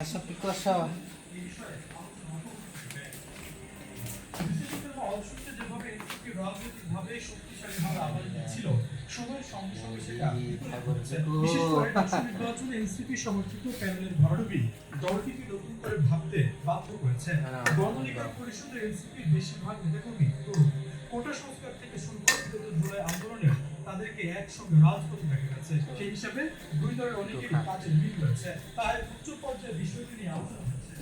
Essa NCP সমর্থিত প্যানেলের ভরাডুবি দলটিকে নতুন করে ভাবতে বাধ্য করেছে গণঅধিকার পরিষদের এনসিপির বেশিরভাগ নেতাকর্মী তো কোটা সংস্কার থেকে শুরু করে আন্দোলনে তাদেরকে একসঙ্গে রাজপথে দেখা গেছে। সেই হিসাবে দুই দলের অনেকেরই কাজের মিল রয়েছে। তাই উচ্চ পর্যায়ে বিষয়টি নিয়ে আলোচনা হচ্ছে।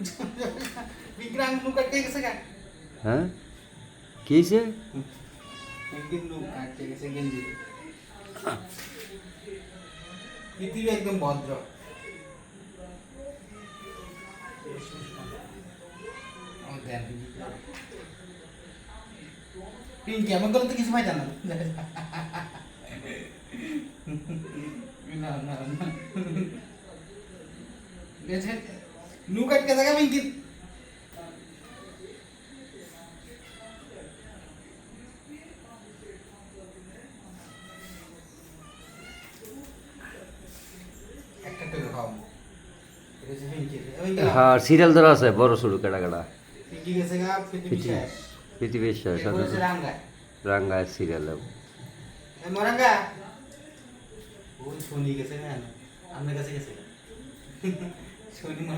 না नु গেছে গা হ্যাঁ? কি হয়েছে একদিন नु কাটতে গেছে গেঞ্জি। পৃথিবী একদম ভদ্র। পিঙ্কি আমার গলা তো কিছু পাইতা না। না না না। গেছে নু কাটকে থাকা পিঙ্কি একটা করে খাও এটা হচ্ছে পিঙ্কি ওই গেলাম। হ্যাঁ সিরিয়াল ধরা আছে বড় সরু কেটা কেটা পিঙ্কি গেছে গা পৃথিবী পৃথিবী শেষ পৃথিবীর শেষ এরপর হচ্ছে রাঙ্গা রাঙ্গায় সিরিয়াল এ মরাঙ্গা মনে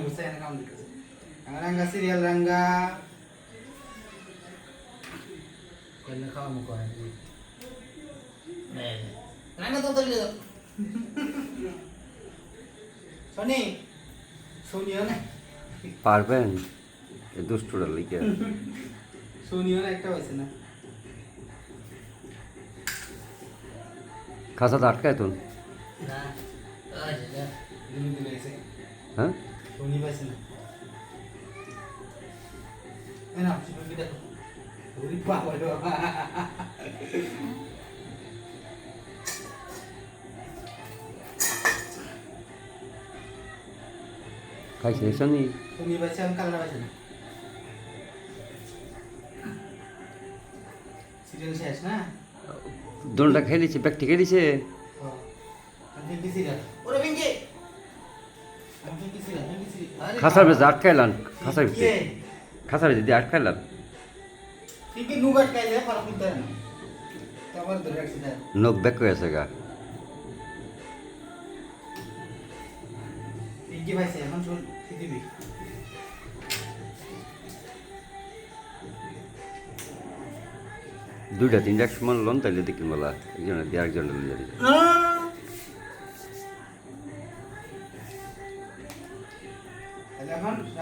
হয় রাঙ্গা তো তৈরি শনি শনিও না। পারবেন? এই দুষ্টুটা লিখে। শনিও না একটা হয়েছে না। খাসাতে আটকায় তো। না হ্যাঁ? খাইছে শনি শনি পাইছে আমি কালনা পাইছে না সিরিয়াল শেষ না দোলটা খেলিছে ব্যাগটি খেলিছে পিঙ্কি ওরে পিঙ্কি খাসার ভেতরে আটকাইলাম খাসার কে খাসার ভিতরে দিয়ে আটকাইলাম। নখ ব্যাক হয়ে আছে গা। দুইটা তিনটা সময় লোন তাইলে দেখি বলা। একজনে দিয়ে আরেকজনে লিয়ে দিবে তাহলে এখন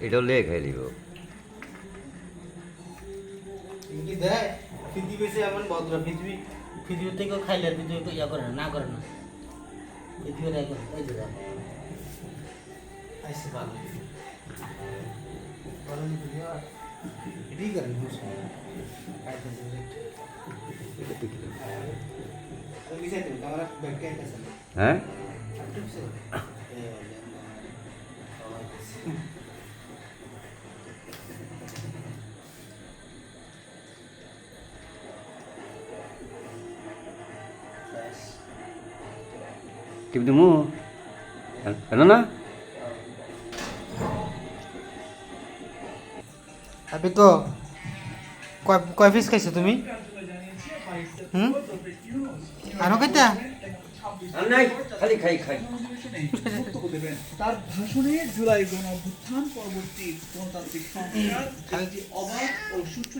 এটাও লেগে খাই দিব পিঙ্কি দেয় পৃথিবী সে এমন ভদ্র পৃথিবী পৃথিবী থেকেও খাইলে পৃথিবী ইয়া করে না না করে না। পৃথিবী ইয়া করে ওই যে। আইসে ভালো ভালো কিন্তু মু কেন না আপনি তো কয় কয় পিস খাইছো তুমি? হুম? আরও কয়টা নাই খালি খাই খাই। তার ভাষণে জুলাই গণ অভ্যুত্থান পরবর্তী গণতান্ত্রিক সংস্কার অবাধ ও সুষ্ঠু